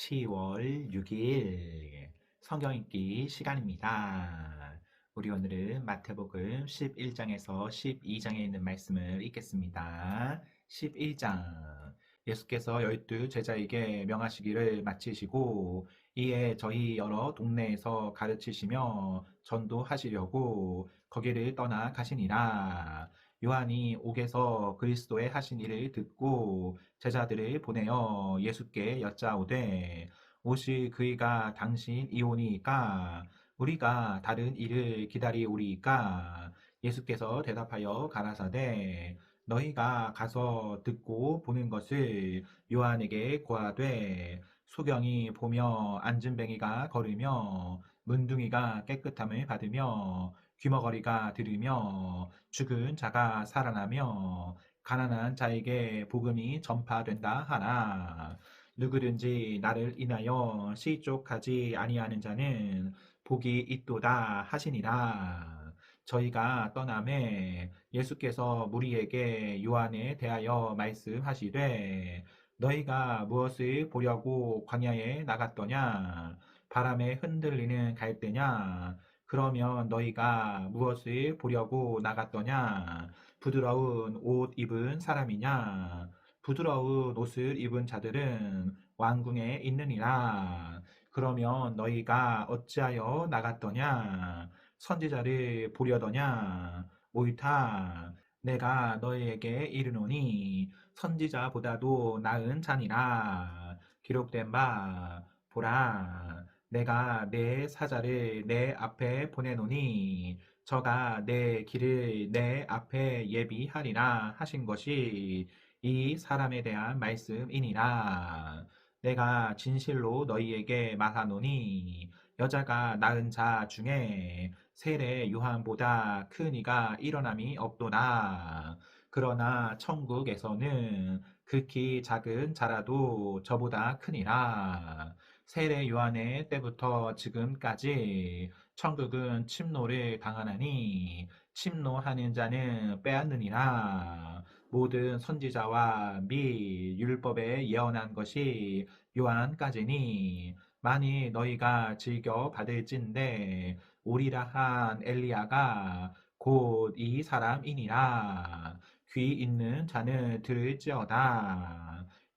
10월 6일 성경 읽기 시간입니다. 우리 오늘은 마태복음 11장에서 12장에 있는 말씀을 읽겠습니다. 11장 예수께서 열두 제자에게 명하시기를 마치시고 이에 저희 여러 동네에서 가르치시며 전도하시려고 거기를 떠나 가시니라. 요한이 옥에서 그리스도의 하신 일을 듣고 제자들을 보내어 예수께 여짜오되 옷이 그이가 당신 이오니까? 우리가 다른 일을 기다리오리까 예수께서 대답하여 가라사대 너희가 가서 듣고 보는 것을 요한에게 고하되 소경이 보며 안진뱅이가 걸으며 문둥이가 깨끗함을 받으며 귀머거리가 들으며 죽은 자가 살아나며 가난한 자에게 복음이 전파된다 하나. 누구든지 나를 인하여 시족하지 아니하는 자는 복이 있도다 하시니라. 저희가 떠남에 예수께서 무리에게 요한에 대하여 말씀하시되 너희가 무엇을 보려고 광야에 나갔더냐? 바람에 흔들리는 갈대냐 그러면 너희가 무엇을 보려고 나갔더냐? 부드러운 옷 입은 사람이냐? 부드러운 옷을 입은 자들은 왕궁에 있느니라. 그러면 너희가 어찌하여 나갔더냐? 선지자를 보려더냐? 옳다. 내가 너희에게 이르노니 선지자보다도 나은 자니라. 기록된 바 보라. 내가 내 사자를 내 앞에 보내노니 저가 내 길을 내 앞에 예비하리라 하신 것이 이 사람에 대한 말씀이니라. 내가 진실로 너희에게 말하노니 여자가 낳은 자 중에 세례 요한보다 큰 이가 일어남이 없도다. 그러나 천국에서는 극히 작은 자라도 저보다 크니라. 세례 요한의 때부터 지금까지 천국은 침노를 당하나니 침노하는 자는 빼앗느니라. 모든 선지자와 미 율법에 예언한 것이 요한까지니 만일 너희가 즐겨 받을진대 오리라 한 엘리야가 곧 이 사람이니라. 귀 있는 자는 들을지어다.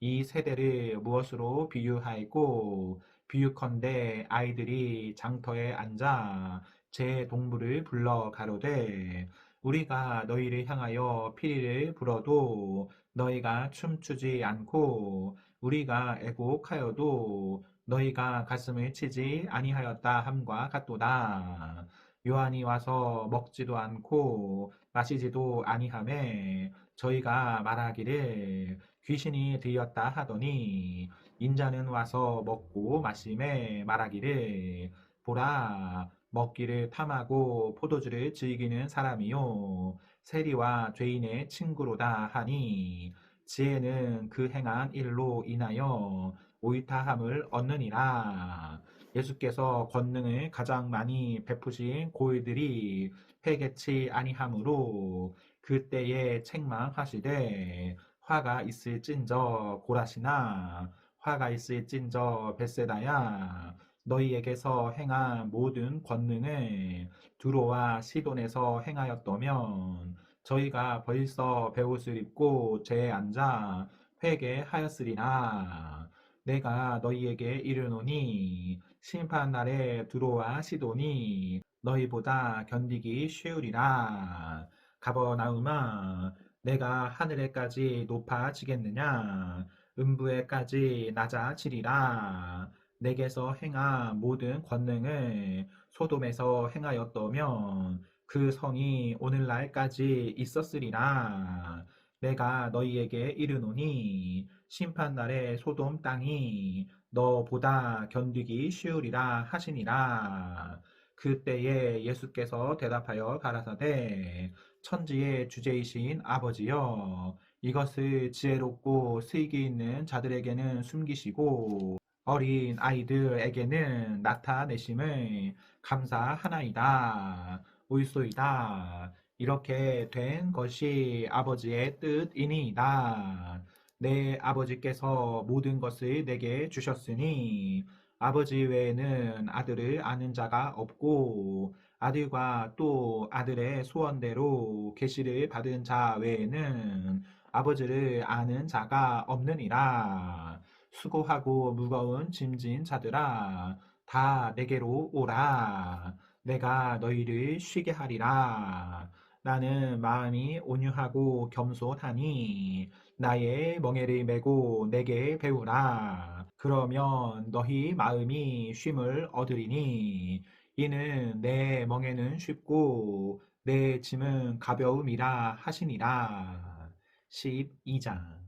이 세대를 무엇으로 비유하고 비유컨대 아이들이 장터에 앉아 제 동물을 불러 가로되 우리가 너희를 향하여 피리를 불어도 너희가 춤추지 않고 우리가 애곡하여도 너희가 가슴을 치지 아니하였다 함과 같도다. 요한이 와서 먹지도 않고 마시지도 아니하매 저희가 말하기를 귀신이 들렸다 하더니 인자는 와서 먹고 마심에 말하기를 보라 먹기를 탐하고 포도주를 즐기는 사람이요. 세리와 죄인의 친구로다 하니 지혜는 그 행한 일로 인하여 옳다함을 얻느니라. 예수께서 권능을 가장 많이 베푸신 고일들이 회개치 아니하므로 그때에 책망하시되 화가 있을진저 고라시나 화가 있을진저 벳세다야 너희에게서 행한 모든 권능을 두로와 시돈에서 행하였더면 저희가 벌써 베옷을 입고 제에 앉아 회개하였으리나 내가 너희에게 이르노니 심판 날에 두로와 시돈이 너희보다 견디기 쉬우리라. 가버나움아 내가 하늘에까지 높아지겠느냐? 음부에까지 낮아지리라. 내게서 행한 모든 권능을 소돔에서 행하였더면 그 성이 오늘날까지 있었으리라. 내가 너희에게 이르노니 심판날에 소돔 땅이 너보다 견디기 쉬우리라 하시니라. 그때에 예수께서 대답하여 가라사대 천지의 주제이신 아버지여 이것을 지혜롭고 슬기 있는 자들에게는 숨기시고 어린 아이들에게는 나타내심을 감사하나이다. 옳소이다. 이렇게 된 것이 아버지의 뜻이니이다. 내 아버지께서 모든 것을 내게 주셨으니 아버지 외에는 아들을 아는 자가 없고 아들과 또 아들의 소원대로 계시를 받은 자 외에는 아버지를 아는 자가 없느니라. 수고하고 무거운 짐진 자들아 다 내게로 오라. 내가 너희를 쉬게 하리라. 나는 마음이 온유하고 겸손하니 나의 멍에를 메고 내게 배우라. 그러면 너희 마음이 쉼을 얻으리니 이는 내 멍에는 쉽고 내 짐은 가벼움이라 하시니라. 12장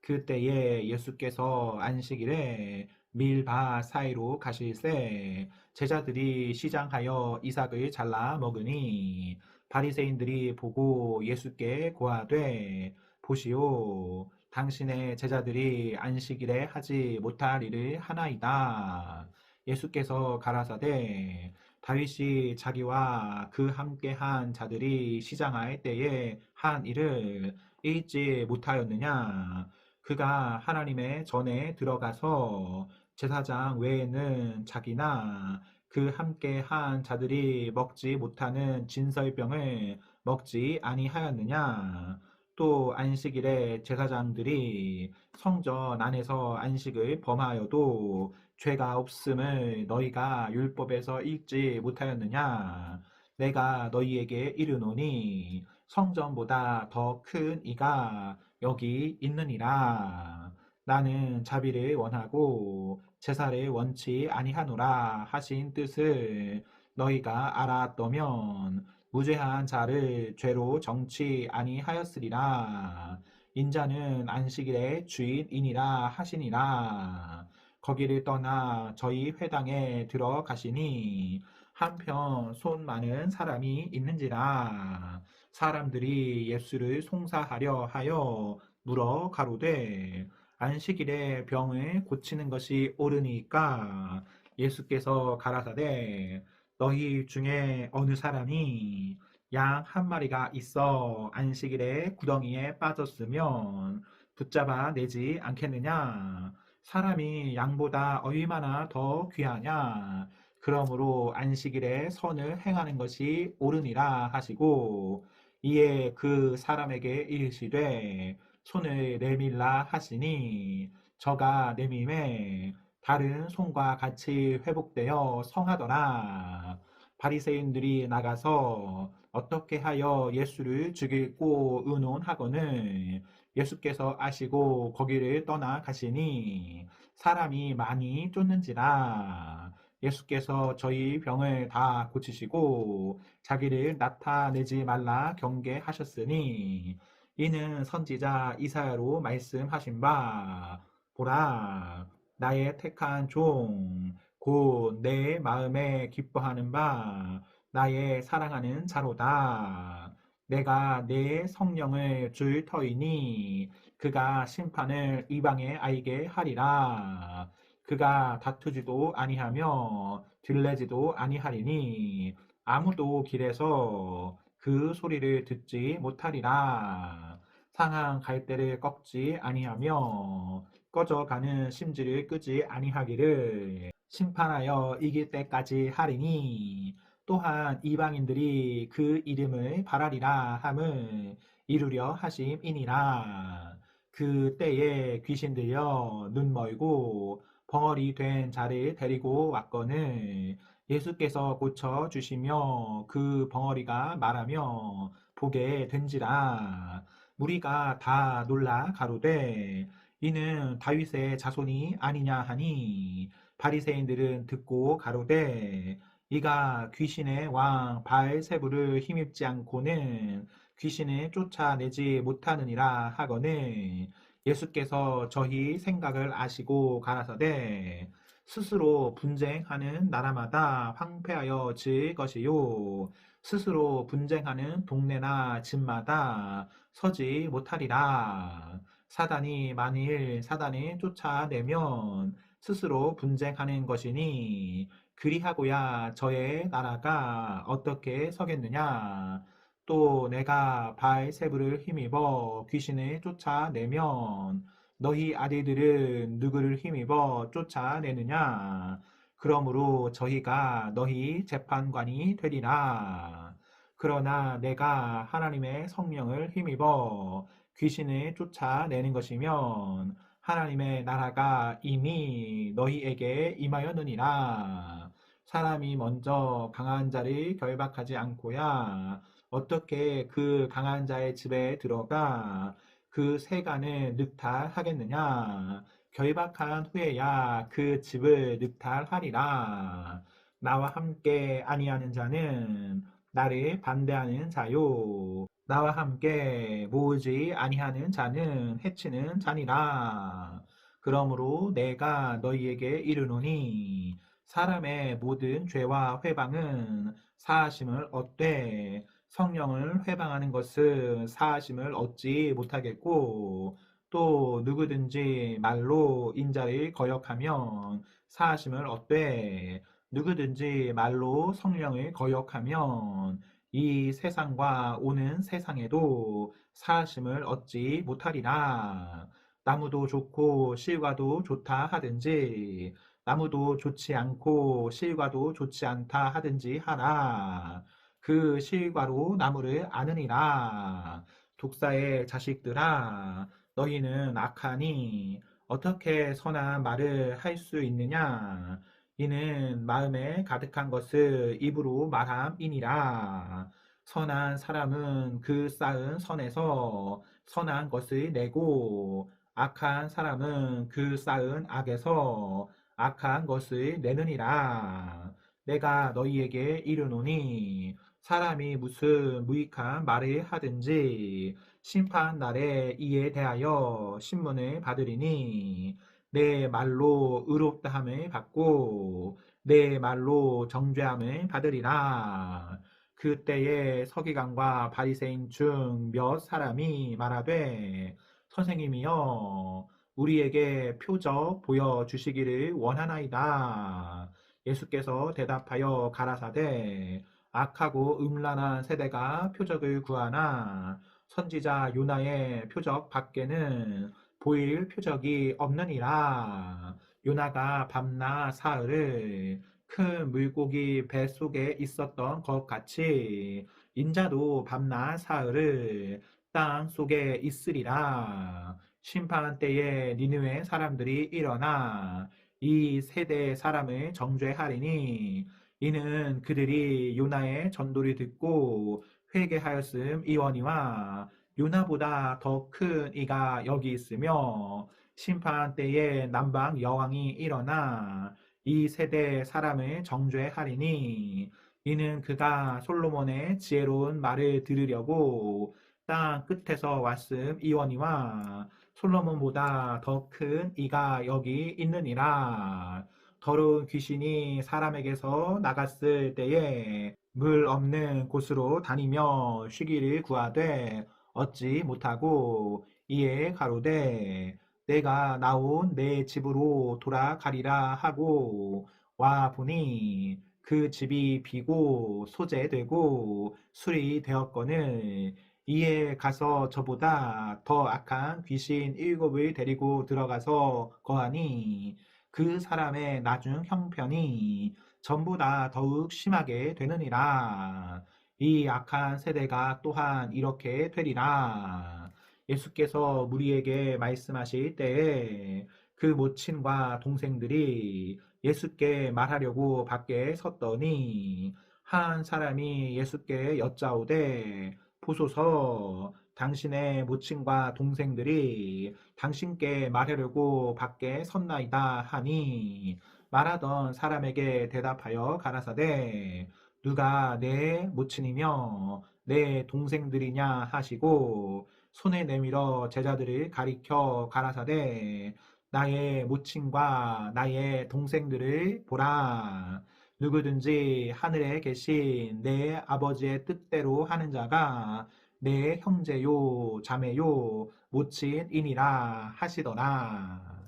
그때에 예수께서 안식일에 밀바 사이로 가실새 제자들이 시장하여 이삭을 잘라 먹으니 바리새인들이 보고 예수께 고하되 보시오 당신의 제자들이 안식일에 하지 못할 일을 하나이다. 예수께서 가라사대 다윗이 자기와 그 함께한 자들이 시장할 때에 한 일을 잊지 못하였느냐? 그가 하나님의 전에 들어가서 제사장 외에는 자기나 그 함께 한 자들이 먹지 못하는 진설병을 먹지 아니하였느냐? 또 안식일에 제사장들이 성전 안에서 안식을 범하여도 죄가 없음을 너희가 율법에서 읽지 못하였느냐? 내가 너희에게 이르노니 성전보다 더 큰 이가 여기 있느니라. 나는 자비를 원하고 제사를 원치 아니하노라 하신 뜻을 너희가 알았더면 무죄한 자를 죄로 정치 아니하였으리라. 인자는 안식일의 주인이니라 하시니라. 거기를 떠나 저희 회당에 들어가시니 한편 손 많은 사람이 있는지라 사람들이 예수를 송사하려 하여 물어 가로되 안식일에 병을 고치는 것이 옳으니까 예수께서 가라사대 너희 중에 어느 사람이 양 한 마리가 있어 안식일에 구덩이에 빠졌으면 붙잡아 내지 않겠느냐? 사람이 양보다 얼마나 더 귀하냐? 그러므로 안식일에 선을 행하는 것이 옳으니라 하시고 이에 그 사람에게 이르시되 손을 내밀라 하시니 저가 내밈에 다른 손과 같이 회복되어 성하더라. 바리새인들이 나가서 어떻게 하여 예수를 죽이고 의논하거늘 예수께서 아시고 거기를 떠나 가시니 사람이 많이 쫓는지라 예수께서 저희 병을 다 고치시고 자기를 나타내지 말라 경계하셨으니 이는 선지자 이사야로 말씀하신 바 보라 나의 택한 종 곧 내 마음에 기뻐하는 바 나의 사랑하는 자로다 내가 내 성령을 줄 터이니 그가 심판을 이방의 아이게 하리라 그가 다투지도 아니하며 들레지도 아니하리니 아무도 길에서 그 소리를 듣지 못하리라. 상한 갈대를 꺾지 아니하며 꺼져가는 심지를 끄지 아니하기를 심판하여 이길 때까지 하리니 또한 이방인들이 그 이름을 바라리라 함을 이루려 하심이니라. 그 때에 귀신 들려 눈 멀고 벙어리 된 자를 데리고 왔거늘 예수께서 고쳐 주시며 그 벙어리가 말하며 보게 된지라 무리가 다 놀라 가로되 이는 다윗의 자손이 아니냐 하니 바리새인들은 듣고 가로되 이가 귀신의 왕 바알세부를 힘입지 않고는 귀신을 쫓아내지 못하느니라 하거늘 예수께서 저희 생각을 아시고 가라사대 스스로 분쟁하는 나라마다 황폐하여 질 것이요. 스스로 분쟁하는 동네나 집마다 서지 못하리라 사단이 만일 사단을 쫓아내면 스스로 분쟁하는 것이니 그리하고야 저의 나라가 어떻게 서겠느냐 또 내가 바알세부를 힘입어 귀신을 쫓아내면 너희 아들들은 누구를 힘입어 쫓아내느냐? 그러므로 저희가 너희 재판관이 되리라. 그러나 내가 하나님의 성령을 힘입어 귀신을 쫓아내는 것이면 하나님의 나라가 이미 너희에게 임하였느니라. 사람이 먼저 강한 자를 결박하지 않고야 어떻게 그 강한 자의 집에 들어가 그 세간을 늑탈하겠느냐? 결박한 후에야 그 집을 늑탈하리라. 나와 함께 아니하는 자는 나를 반대하는 자요. 나와 함께 모으지 아니하는 자는 해치는 자니라. 그러므로 내가 너희에게 이르노니 사람의 모든 죄와 회방은 사하심을 얻되 성령을 회방하는 것은 사하심을 얻지 못하겠고 또 누구든지 말로 인자를 거역하면 사하심을 얻되 누구든지 말로 성령을 거역하면 이 세상과 오는 세상에도 사하심을 얻지 못하리라. 나무도 좋고 실과도 좋다 하든지 나무도 좋지 않고 실과도 좋지 않다 하든지 하라. 그 실과로 나무를 아느니라. 독사의 자식들아, 너희는 악하니 어떻게 선한 말을 할 수 있느냐? 이는 마음에 가득한 것을 입으로 말함이니라. 선한 사람은 그 쌓은 선에서 선한 것을 내고 악한 사람은 그 쌓은 악에서 악한 것을 내느니라. 내가 너희에게 이르노니 사람이 무슨 무익한 말을 하든지 심판 날에 이에 대하여 신문을 받으리니 내 말로 의롭다함을 받고 내 말로 정죄함을 받으리라. 그때에 서기관과 바리새인 중 몇 사람이 말하되 선생님이여 우리에게 표적 보여 주시기를 원하나이다. 예수께서 대답하여 가라사대 악하고 음란한 세대가 표적을 구하나 선지자 요나의 표적 밖에는 보일 표적이 없느니라. 요나가 밤낮 사흘을 큰 물고기 뱃속에 있었던 것 같이 인자도 밤낮 사흘을 땅 속에 있으리라. 심판 때에 니느웨 사람들이 일어나 이 세대 사람을 정죄하리니 이는 그들이 요나의 전도를 듣고 회개하였음 이원이와 요나보다 더 큰 이가 여기 있으며 심판 때에 남방 여왕이 일어나 이 세대 사람을 정죄하리니 이는 그가 솔로몬의 지혜로운 말을 들으려고 땅 끝에서 왔음 이원이와 솔로몬보다 더 큰 이가 여기 있느니라. 더러운 귀신이 사람에게서 나갔을 때에 물 없는 곳으로 다니며 쉬기를 구하되 얻지 못하고 이에 가로되 내가 나온 내 집으로 돌아가리라 하고 와 보니 그 집이 비고 소재되고 술이 되었거늘 이에 가서 저보다 더 악한 귀신 일곱을 데리고 들어가서 거하니 그 사람의 나중 형편이 전보다 더욱 심하게 되느니라. 이 악한 세대가 또한 이렇게 되리라. 예수께서 무리에게 말씀하실 때에 그 모친과 동생들이 예수께 말하려고 밖에 섰더니 한 사람이 예수께 여짜오되 보소서 당신의 모친과 동생들이 당신께 말하려고 밖에 섰나이다 하니 말하던 사람에게 대답하여 가라사대 누가 내 모친이며 내 동생들이냐 하시고 손에 내밀어 제자들을 가리켜 가라사대 나의 모친과 나의 동생들을 보라 누구든지 하늘에 계신 내 아버지의 뜻대로 하는 자가 내 형제요 자매요 모친이니라 하시더라.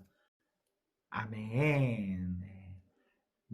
아멘.